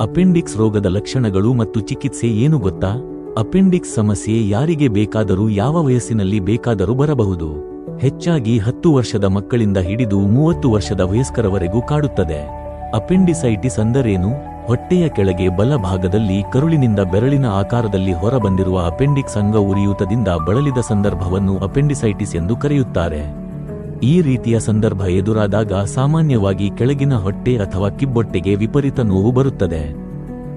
Appendix ರೋಗದ ಲಕ್ಷಣಗಳು ಮತ್ತು ಚಿಕಿತ್ಸೆ ಏನು ಗೊತ್ತಾ? ಅಪೆಂಡಿಕ್ಸ್ ಸಮಸ್ಯೆ ಯಾರಿಗೆ ಬೇಕಾದರೂ ಯಾವ ವಯಸ್ಸಿನಲ್ಲಿ ಬೇಕಾದರೂ ಬರಬಹುದು. ಹೆಚ್ಚಾಗಿ ಹತ್ತು ವರ್ಷದ ಮಕ್ಕಳಿಂದ ಹಿಡಿದು ಮೂವತ್ತು ವರ್ಷದ ವಯಸ್ಕರವರೆಗೂ ಕಾಡುತ್ತದೆ. ಅಪೆಂಡಿಸೈಟಿಸ್ ಅಂದರೇನು? ಹೊಟ್ಟೆಯ ಕೆಳಗೆ ಬಲ ಭಾಗದಲ್ಲಿ ಕರುಳಿನಿಂದ ಬೆರಳಿನ ಆಕಾರದಲ್ಲಿ ಹೊರಬಂದಿರುವ ಅಪೆಂಡಿಕ್ಸ್ ಅಂಗ ಉರಿಯೂತದಿಂದ ಬಳಲಿದ ಸಂದರ್ಭವನ್ನು ಅಪೆಂಡಿಸೈಟಿಸ್ ಎಂದು ಕರೆಯುತ್ತಾರೆ. ಈ ರೀತಿಯ ಸಂದರ್ಭ ಎದುರಾದಾಗ ಸಾಮಾನ್ಯವಾಗಿ ಕೆಳಗಿನ ಹೊಟ್ಟೆ ಅಥವಾ ಕಿಬ್ಬೊಟ್ಟೆಗೆ ವಿಪರೀತ ನೋವು ಬರುತ್ತದೆ.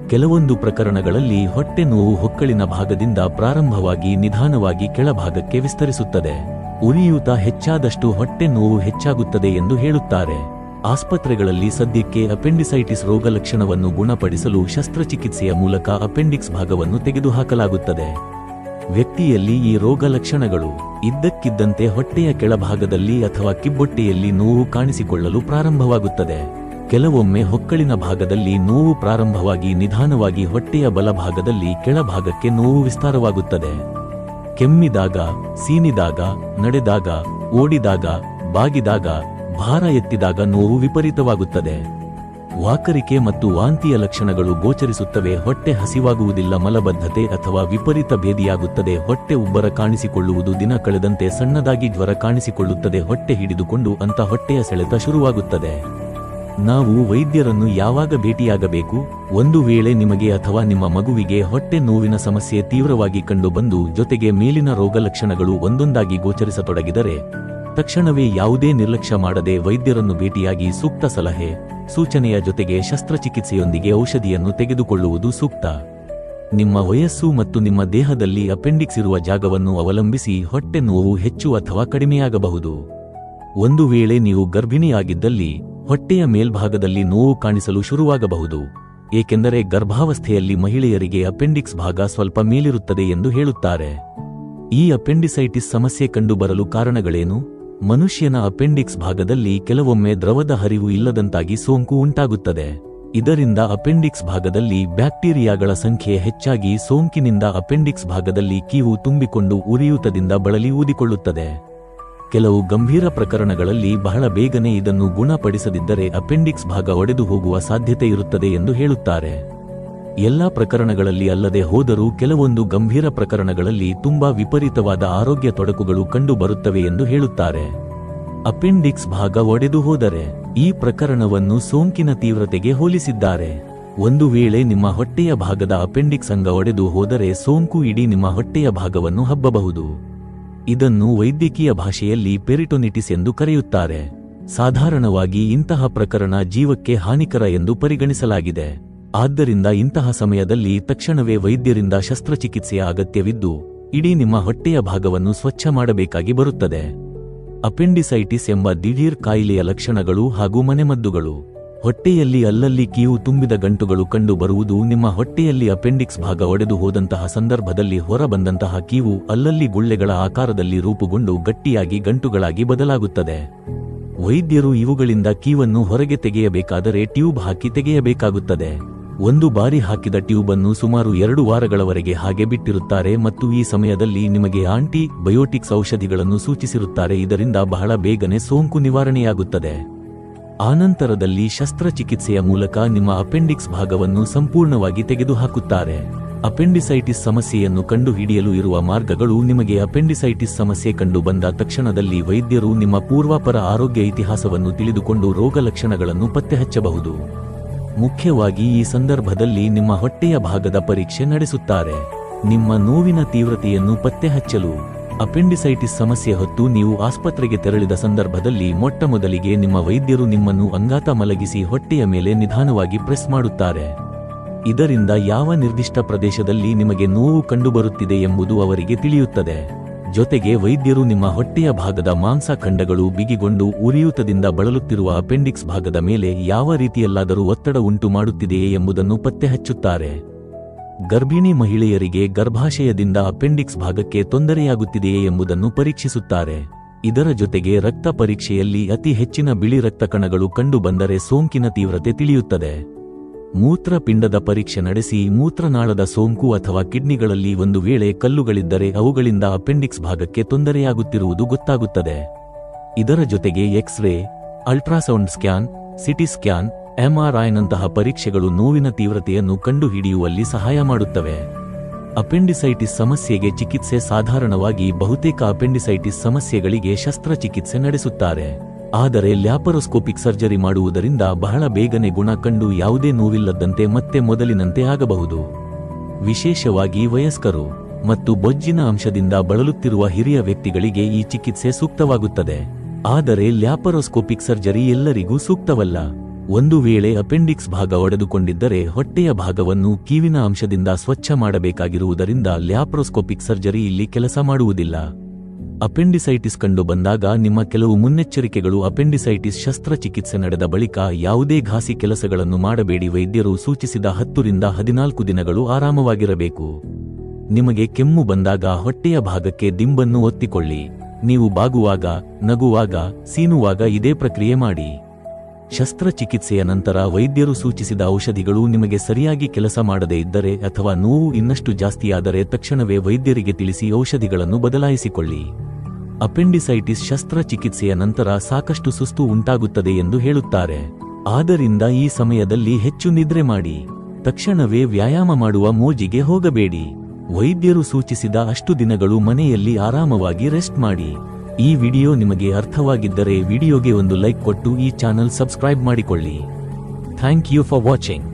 ಕೆಲವೊಂದು ಪ್ರಕರಣಗಳಲ್ಲಿ ಹೊಟ್ಟೆ ನೋವು ಹೊಕ್ಕಳಿನ ಭಾಗದಿಂದ ಪ್ರಾರಂಭವಾಗಿ ನಿಧಾನವಾಗಿ ಕೆಳಭಾಗಕ್ಕೆ ವಿಸ್ತರಿಸುತ್ತದೆ. ಉರಿಯೂತ ಹೆಚ್ಚಾದಷ್ಟು ಹೊಟ್ಟೆ ನೋವು ಹೆಚ್ಚಾಗುತ್ತದೆ ಎಂದು ಹೇಳುತ್ತಾರೆ. ಆಸ್ಪತ್ರೆಗಳಲ್ಲಿ ಸದ್ಯಕ್ಕೆ ಅಪೆಂಡಿಸೈಟಿಸ್ ರೋಗ ಲಕ್ಷಣವನ್ನು ಗುಣಪಡಿಸಲು ಶಸ್ತ್ರಚಿಕಿತ್ಸೆಯ ಮೂಲಕ ಅಪೆಂಡಿಕ್ಸ್ ಭಾಗವನ್ನು ತೆಗೆದುಹಾಕಲಾಗುತ್ತದೆ. ವ್ಯಕ್ತಿಯಲ್ಲಿ ಈ ರೋಗ ಲಕ್ಷಣಗಳು ಇದ್ದಕ್ಕಿದ್ದಂತೆ ಹೊಟ್ಟೆಯ ಕೆಳಭಾಗದಲ್ಲಿ ಅಥವಾ ಕಿಬ್ಬೊಟ್ಟೆಯಲ್ಲಿ ನೋವು ಕಾಣಿಸಿಕೊಳ್ಳಲು ಪ್ರಾರಂಭವಾಗುತ್ತದೆ. ಕೆಲವೊಮ್ಮೆ ಹೊಕ್ಕಳಿನ ಭಾಗದಲ್ಲಿ ನೋವು ಪ್ರಾರಂಭವಾಗಿ ನಿಧಾನವಾಗಿ ಹೊಟ್ಟೆಯ ಬಲಭಾಗದಲ್ಲಿ ಕೆಳಭಾಗಕ್ಕೆ ನೋವು ವಿಸ್ತಾರವಾಗುತ್ತದೆ. ಕೆಮ್ಮಿದಾಗ, ಸೀನಿದಾಗ, ನಡೆದಾಗ, ಓಡಿದಾಗ, ಬಾಗಿದಾಗ, ಭಾರ ಎತ್ತಿದಾಗ ನೋವು ವಿಪರೀತವಾಗುತ್ತದೆ. ವಾಕರಿಕೆ ಮತ್ತು ವಾಂತಿಯ ಲಕ್ಷಣಗಳು ಗೋಚರಿಸುತ್ತವೆ, ಹೊಟ್ಟೆ ಹಸಿವಾಗುವುದಿಲ್ಲ, ಮಲಬದ್ಧತೆ ಅಥವಾ ವಿಪರೀತ ಭೇದಿಯಾಗುತ್ತದೆ, ಹೊಟ್ಟೆ ಉಬ್ಬರ ಕಾಣಿಸಿಕೊಳ್ಳುವುದು ದಿನ ಕಳೆದಂತೆ ಸಣ್ಣದಾಗಿ ಜ್ವರ ಕಾಣಿಸಿಕೊಳ್ಳುತ್ತದೆ, ಹೊಟ್ಟೆ ಹಿಡಿದುಕೊಂಡು ಅಂತ ಹೊಟ್ಟೆಯ ಸೆಳೆತ ಶುರುವಾಗುತ್ತದೆ. ನಾವು ವೈದ್ಯರನ್ನು ಯಾವಾಗ ಭೇಟಿಯಾಗಬೇಕು? ಒಂದು ವೇಳೆ ನಿಮಗೆ ಅಥವಾ ನಿಮ್ಮ ಮಗುವಿಗೆ ಹೊಟ್ಟೆ ನೋವಿನ ಸಮಸ್ಯೆ ತೀವ್ರವಾಗಿ ಕಂಡುಬಂದು ಜೊತೆಗೆ ಮೇಲಿನ ರೋಗಲಕ್ಷಣಗಳು ಒಂದೊಂದಾಗಿ ಗೋಚರಿಸತೊಡಗಿದರೆ, ತಕ್ಷಣವೇ ಯಾವುದೇ ನಿರ್ಲಕ್ಷ್ಯ ಮಾಡದೆ ವೈದ್ಯರನ್ನು ಭೇಟಿಯಾಗಿ ಸೂಕ್ತ ಸಲಹೆ. ಸೂಚನೆಯ ಜೊತೆಗೆ ಶಸ್ತ್ರಚಿಕಿತ್ಸೆಯೊಂದಿಗೆ ಔಷಧಿಯನ್ನು ತೆಗೆದುಕೊಳ್ಳುವುದು ಸೂಕ್ತ. ನಿಮ್ಮ ವಯಸ್ಸು ಮತ್ತು ನಿಮ್ಮ ದೇಹದಲ್ಲಿ ಅಪೆಂಡಿಕ್ಸ್ ಇರುವ ಜಾಗವನ್ನು ಅವಲಂಬಿಸಿ ಹೊಟ್ಟೆ ನೋವು ಹೆಚ್ಚು ಅಥವಾ ಕಡಿಮೆಯಾಗಬಹುದು. ಒಂದು ವೇಳೆ ನೀವು ಗರ್ಭಿಣಿಯಾಗಿದ್ದಲ್ಲಿ ಹೊಟ್ಟೆಯ ಮೇಲ್ಭಾಗದಲ್ಲಿ ನೋವು ಕಾಣಿಸಲು ಶುರುವಾಗಬಹುದು. ಏಕೆಂದರೆ ಗರ್ಭಾವಸ್ಥೆಯಲ್ಲಿ ಮಹಿಳೆಯರಿಗೆ ಅಪೆಂಡಿಕ್ಸ್ ಭಾಗ ಸ್ವಲ್ಪ ಮೇಲಿರುತ್ತದೆ ಎಂದು ಹೇಳುತ್ತಾರೆ. ಈ ಅಪೆಂಡಿಸೈಟಿಸ್ ಸಮಸ್ಯೆ ಕಂಡುಬರಲು ಕಾರಣಗಳೇನು? ಮನುಷ್ಯನ ಅಪೆಂಡಿಕ್ಸ್ ಭಾಗದಲ್ಲಿ ಕೆಲವೊಮ್ಮೆ ದ್ರವದ ಹರಿವು ಇಲ್ಲದಂತಾಗಿ ಸೋಂಕು ಉಂಟಾಗುತ್ತದೆ. ಇದರಿಂದ ಅಪೆಂಡಿಕ್ಸ್ ಭಾಗದಲ್ಲಿ ಬ್ಯಾಕ್ಟೀರಿಯಾಗಳ ಸಂಖ್ಯೆ ಹೆಚ್ಚಾಗಿ ಸೋಂಕಿನಿಂದ ಅಪೆಂಡಿಕ್ಸ್ ಭಾಗದಲ್ಲಿ ಕೀವು ತುಂಬಿಕೊಂಡು ಉರಿಯೂತದಿಂದ ಬಳಲಿ ಊದಿಕೊಳ್ಳುತ್ತದೆ. ಕೆಲವು ಗಂಭೀರ ಪ್ರಕರಣಗಳಲ್ಲಿ ಬಹಳ ಬೇಗನೆ ಇದನ್ನು ಗುಣಪಡಿಸದಿದ್ದರೆ ಅಪೆಂಡಿಕ್ಸ್ ಭಾಗ ಒಡೆದು ಹೋಗುವ ಸಾಧ್ಯತೆ ಇರುತ್ತದೆ ಎಂದು ಹೇಳುತ್ತಾರೆ. ಎಲ್ಲಾ ಪ್ರಕರಣಗಳಲ್ಲಿ ಅಲ್ಲದೆ ಹೋದರೂ ಕೆಲವೊಂದು ಗಂಭೀರ ಪ್ರಕರಣಗಳಲ್ಲಿ ತುಂಬಾ ವಿಪರೀತವಾದ ಆರೋಗ್ಯ ತೊಡಕುಗಳು ಕಂಡುಬರುತ್ತವೆ ಎಂದು ಹೇಳುತ್ತಾರೆ. ಅಪೆಂಡಿಕ್ಸ್ ಭಾಗ ಒಡೆದು ಹೋದರೆ ಈ ಪ್ರಕರಣವನ್ನು ಸೋಂಕಿನ ತೀವ್ರತೆಗೆ ಹೋಲಿಸಿದ್ದಾರೆ. ಒಂದು ವೇಳೆ ನಿಮ್ಮ ಹೊಟ್ಟೆಯ ಭಾಗದ ಅಪೆಂಡಿಕ್ಸ್ ಅಂಗ ಒಡೆದು ಹೋದರೆ ಸೋಂಕು ಇಡೀ ನಿಮ್ಮ ಹೊಟ್ಟೆಯ ಭಾಗವನ್ನು ಹಬ್ಬಬಹುದು. ಇದನ್ನು ವೈದ್ಯಕೀಯ ಭಾಷೆಯಲ್ಲಿ ಪೆರಿಟೊನಿಟಿಸ್ ಎಂದು ಕರೆಯುತ್ತಾರೆ. ಸಾಧಾರಣವಾಗಿ ಇಂತಹ ಪ್ರಕರಣ ಜೀವಕ್ಕೆ ಹಾನಿಕರ ಎಂದು ಪರಿಗಣಿಸಲಾಗಿದೆ. ಆದ್ದರಿಂದ ಇಂತಹ ಸಮಯದಲ್ಲಿ ತಕ್ಷಣವೇ ವೈದ್ಯರಿಂದ ಶಸ್ತ್ರಚಿಕಿತ್ಸೆಯ ಅಗತ್ಯವಿದ್ದು, ಇಡೀ ನಿಮ್ಮ ಹೊಟ್ಟೆಯ ಭಾಗವನ್ನು ಸ್ವಚ್ಛ ಮಾಡಬೇಕಾಗಿ ಬರುತ್ತದೆ. ಅಪೆಂಡಿಸೈಟಿಸ್ ಎಂಬ ದಿಢೀರ್ ಕಾಯಿಲೆಯ ಲಕ್ಷಣಗಳು ಹಾಗೂ ಮನೆಮದ್ದುಗಳು. ಹೊಟ್ಟೆಯಲ್ಲಿ ಅಲ್ಲಲ್ಲಿ ಕೀವು ತುಂಬಿದ ಗಂಟುಗಳು ಕಂಡು ಬರುವುದು ನಿಮ್ಮ ಹೊಟ್ಟೆಯಲ್ಲಿ ಅಪೆಂಡಿಕ್ಸ್ ಭಾಗ ಒಡೆದು ಹೋದಂತಹ ಸಂದರ್ಭದಲ್ಲಿ ಹೊರಬಂದಂತಹ ಕೀವು ಅಲ್ಲಲ್ಲಿ ಗುಳ್ಳೆಗಳ ಆಕಾರದಲ್ಲಿ ರೂಪುಗೊಂಡು ಗಟ್ಟಿಯಾಗಿ ಗಂಟುಗಳಾಗಿ ಬದಲಾಗುತ್ತದೆ. ವೈದ್ಯರು ಇವುಗಳಿಂದ ಕೀವನ್ನು ಹೊರಗೆ ತೆಗೆಯಬೇಕಾದರೆ ಟ್ಯೂಬ್ ಹಾಕಿ ತೆಗೆಯಬೇಕಾಗುತ್ತದೆ. ಒಂದು ಬಾರಿ ಹಾಕಿದ ಟ್ಯೂಬ್ ಅನ್ನು ಸುಮಾರು ಎರಡು ವಾರಗಳವರೆಗೆ ಹಾಗೆ ಬಿಟ್ಟಿರುತ್ತಾರೆ ಮತ್ತು ಈ ಸಮಯದಲ್ಲಿ ನಿಮಗೆ ಆಂಟಿ ಬಯೋಟಿಕ್ಸ್ ಔಷಧಿಗಳನ್ನು ಸೂಚಿಸಿರುತ್ತಾರೆ. ಇದರಿಂದ ಬಹಳ ಬೇಗನೆ ಸೋಂಕು ನಿವಾರಣೆಯಾಗುತ್ತದೆ. ಆನಂತರದಲ್ಲಿ ಶಸ್ತ್ರಚಿಕಿತ್ಸೆಯ ಮೂಲಕ ನಿಮ್ಮ ಅಪೆಂಡಿಕ್ಸ್ ಭಾಗವನ್ನು ಸಂಪೂರ್ಣವಾಗಿ ತೆಗೆದುಹಾಕುತ್ತಾರೆ. ಅಪೆಂಡಿಸೈಟಿಸ್ ಸಮಸ್ಯೆಯನ್ನು ಕಂಡುಹಿಡಿಯಲು ಇರುವ ಮಾರ್ಗಗಳು ನಿಮಗೆ ಅಪೆಂಡಿಸೈಟಿಸ್ ಸಮಸ್ಯೆ ಕಂಡು ಬಂದ ತಕ್ಷಣದಲ್ಲಿ ವೈದ್ಯರು ನಿಮ್ಮ ಪೂರ್ವಾಪರ ಆರೋಗ್ಯ ಇತಿಹಾಸವನ್ನು ತಿಳಿದುಕೊಂಡು ರೋಗಲಕ್ಷಣಗಳನ್ನು ಪತ್ತೆಹಚ್ಚಬಹುದು. ಮುಖ್ಯವಾಗಿ ಈ ಸಂದರ್ಭದಲ್ಲಿ ನಿಮ್ಮ ಹೊಟ್ಟೆಯ ಭಾಗದ ಪರೀಕ್ಷೆ ನಡೆಸುತ್ತಾರೆ. ನಿಮ್ಮ ನೋವಿನ ತೀವ್ರತೆಯನ್ನು ಪತ್ತೆ ಹಚ್ಚಲು ಅಪೆಂಡಿಸೈಟಿಸ್ ಸಮಸ್ಯೆ ಹೊತ್ತು ನೀವು ಆಸ್ಪತ್ರೆಗೆ ತೆರಳಿದ ಸಂದರ್ಭದಲ್ಲಿ ಮೊಟ್ಟಮೊದಲಿಗೆ ನಿಮ್ಮ ವೈದ್ಯರು ನಿಮ್ಮನ್ನು ಅಂಗಾತ ಮಲಗಿಸಿ ಹೊಟ್ಟೆಯ ಮೇಲೆ ನಿಧಾನವಾಗಿ ಪ್ರೆಸ್ ಮಾಡುತ್ತಾರೆ. ಇದರಿಂದ ಯಾವ ನಿರ್ದಿಷ್ಟ ಪ್ರದೇಶದಲ್ಲಿ ನಿಮಗೆ ನೋವು ಕಂಡುಬರುತ್ತಿದೆ ಎಂಬುದು ಅವರಿಗೆ ತಿಳಿಯುತ್ತದೆ. ಜೊತೆಗೆ ವೈದ್ಯರು ನಿಮ್ಮ ಹೊಟ್ಟೆಯ ಭಾಗದ ಮಾಂಸ ಖಂಡಗಳು ಬಿಗಿಗೊಂಡು ಉರಿಯೂತದಿಂದ ಬಳಲುತ್ತಿರುವ ಅಪೆಂಡಿಕ್ಸ್ ಭಾಗದ ಮೇಲೆ ಯಾವ ರೀತಿಯಲ್ಲಾದರೂ ಒತ್ತಡ ಉಂಟು ಮಾಡುತ್ತಿದೆಯೇ ಎಂಬುದನ್ನು ಪತ್ತೆಹಚ್ಚುತ್ತಾರೆ. ಗರ್ಭಿಣಿ ಮಹಿಳೆಯರಿಗೆ ಗರ್ಭಾಶಯದಿಂದ ಅಪೆಂಡಿಕ್ಸ್ ಭಾಗಕ್ಕೆ ತೊಂದರೆಯಾಗುತ್ತಿದೆಯೇ ಎಂಬುದನ್ನು ಪರೀಕ್ಷಿಸುತ್ತಾರೆ. ಇದರ ಜೊತೆಗೆ ರಕ್ತ ಪರೀಕ್ಷೆಯಲ್ಲಿ ಅತಿ ಹೆಚ್ಚಿನ ಬಿಳಿ ರಕ್ತ ಕಣಗಳು ಕಂಡುಬಂದರೆ ಸೋಂಕಿನ ತೀವ್ರತೆ ತಿಳಿಯುತ್ತದೆ. ಮೂತ್ರಪಿಂಡದ ಪರೀಕ್ಷೆ ನಡೆಸಿ ಮೂತ್ರನಾಳದ ಸೋಂಕು ಅಥವಾ ಕಿಡ್ನಿಗಳಲ್ಲಿ ಒಂದು ವೇಳೆ ಕಲ್ಲುಗಳಿದ್ದರೆ ಅವುಗಳಿಂದ ಅಪೆಂಡಿಕ್ಸ್ ಭಾಗಕ್ಕೆ ತೊಂದರೆಯಾಗುತ್ತಿರುವುದು ಗೊತ್ತಾಗುತ್ತದೆ. ಇದರ ಜೊತೆಗೆ x ray, ultrasound scan, CT scan ಎಂಆರ್ಐನಂತಹ ಪರೀಕ್ಷೆಗಳು ನೋವಿನ ತೀವ್ರತೆಯನ್ನು ಕಂಡುಹಿಡಿಯುವಲ್ಲಿ ಸಹಾಯ ಮಾಡುತ್ತವೆ. ಅಪೆಂಡಿಸೈಟಿಸ್ ಸಮಸ್ಯೆಗೆ ಚಿಕಿತ್ಸೆ ಸಾಧಾರಣವಾಗಿ ಬಹುತೇಕ ಅಪೆಂಡಿಸೈಟಿಸ್ ಸಮಸ್ಯೆಗಳಿಗೆ ಶಸ್ತ್ರಚಿಕಿತ್ಸೆ ನಡೆಸುತ್ತಾರೆ. ಆದರೆ ಲ್ಯಾಪರೋಸ್ಕೋಪಿಕ್ ಸರ್ಜರಿ ಮಾಡುವುದರಿಂದ ಬಹಳ ಬೇಗನೆ ಗುಣ ಕಂಡು ಯಾವುದೇ ನೋವಿಲ್ಲದಂತೆ ಮತ್ತೆ ಮೊದಲಿನಂತೆ ಆಗಬಹುದು. ವಿಶೇಷವಾಗಿ ವಯಸ್ಕರು ಮತ್ತು ಬೊಜ್ಜಿನ ಅಂಶದಿಂದ ಬಳಲುತ್ತಿರುವ ಹಿರಿಯ ವ್ಯಕ್ತಿಗಳಿಗೆ ಈ ಚಿಕಿತ್ಸೆ ಸೂಕ್ತವಾಗುತ್ತದೆ. ಆದರೆ ಲ್ಯಾಪರೋಸ್ಕೋಪಿಕ್ ಸರ್ಜರಿ ಎಲ್ಲರಿಗೂ ಸೂಕ್ತವಲ್ಲ. ಒಂದು ವೇಳೆ ಅಪೆಂಡಿಕ್ಸ್ ಭಾಗ ಒಡೆದುಕೊಂಡಿದ್ದರೆ ಹೊಟ್ಟೆಯ ಭಾಗವನ್ನು ಕೀವಿನ ಅಂಶದಿಂದ ಸ್ವಚ್ಛ ಮಾಡಬೇಕಾಗಿರುವುದರಿಂದ ಲ್ಯಾಪ್ರೋಸ್ಕೋಪಿಕ್ ಸರ್ಜರಿ ಇಲ್ಲಿ ಕೆಲಸ ಮಾಡುವುದಿಲ್ಲ. ಅಪೆಂಡಿಸೈಟಿಸ್ ಕಂಡು ಬಂದಾಗ ನಿಮ್ಮ ಕೆಲವು ಮುನ್ನೆಚ್ಚರಿಕೆಗಳು ಅಪೆಂಡಿಸೈಟಿಸ್ ಶಸ್ತ್ರಚಿಕಿತ್ಸೆ ನಡೆದ ಬಳಿಕ ಯಾವುದೇ ಘಾಸಿ ಕೆಲಸಗಳನ್ನು ಮಾಡಬೇಡಿ ವೈದ್ಯರು ಸೂಚಿಸಿದ ಹತ್ತರಿಂದ ಹದಿನಾಲ್ಕು ದಿನಗಳು ಆರಾಮವಾಗಿರಬೇಕು. ನಿಮಗೆ ಕೆಮ್ಮು ಬಂದಾಗ ಹೊಟ್ಟೆಯ ಭಾಗಕ್ಕೆ ದಿಂಬನ್ನು ಒತ್ತಿಕೊಳ್ಳಿ. ನೀವು ಬಾಗುವಾಗ, ನಗುವಾಗ, ಸೀನುವಾಗ ಇದೇ ಪ್ರಕ್ರಿಯೆ ಮಾಡಿ. ಶಸ್ತ್ರಚಿಕಿತ್ಸೆಯ ನಂತರ ವೈದ್ಯರು ಸೂಚಿಸಿದ ಔಷಧಿಗಳು ನಿಮಗೆ ಸರಿಯಾಗಿ ಕೆಲಸ ಮಾಡದೇ ಇದ್ದರೆ ಅಥವಾ ನೋವು ಇನ್ನಷ್ಟು ಜಾಸ್ತಿಯಾದರೆ ತಕ್ಷಣವೇ ವೈದ್ಯರಿಗೆ ತಿಳಿಸಿ ಔಷಧಿಗಳನ್ನು ಬದಲಾಯಿಸಿಕೊಳ್ಳಿ. ಅಪೆಂಡಿಸೈಟಿಸ್ ಶಸ್ತ್ರಚಿಕಿತ್ಸೆಯ ನಂತರ ಸಾಕಷ್ಟು ಸುಸ್ತು ಉಂಟಾಗುತ್ತದೆ ಎಂದು ಹೇಳುತ್ತಾರೆ. ಆದ್ದರಿಂದ ಈ ಸಮಯದಲ್ಲಿ ಹೆಚ್ಚು ನಿದ್ರೆ ಮಾಡಿ. ತಕ್ಷಣವೇ ವ್ಯಾಯಾಮ ಮಾಡುವ ಮೋಜಿಗೆ ಹೋಗಬೇಡಿ. ವೈದ್ಯರು ಸೂಚಿಸಿದ ಅಷ್ಟು ದಿನಗಳು ಮನೆಯಲ್ಲಿ ಆರಾಮವಾಗಿ ರೆಸ್ಟ್ ಮಾಡಿ. ಈ ವಿಡಿಯೋ ನಿಮಗೆ ಅರ್ಥವಾಗಿದ್ದರೆ ವಿಡಿಯೋಗೆ ಒಂದು ಲೈಕ್ ಕೊಟ್ಟು ಈ ಚಾನಲ್ ಸಬ್ಸ್ಕ್ರೈಬ್ ಮಾಡಿಕೊಳ್ಳಿ. Thank you for watching.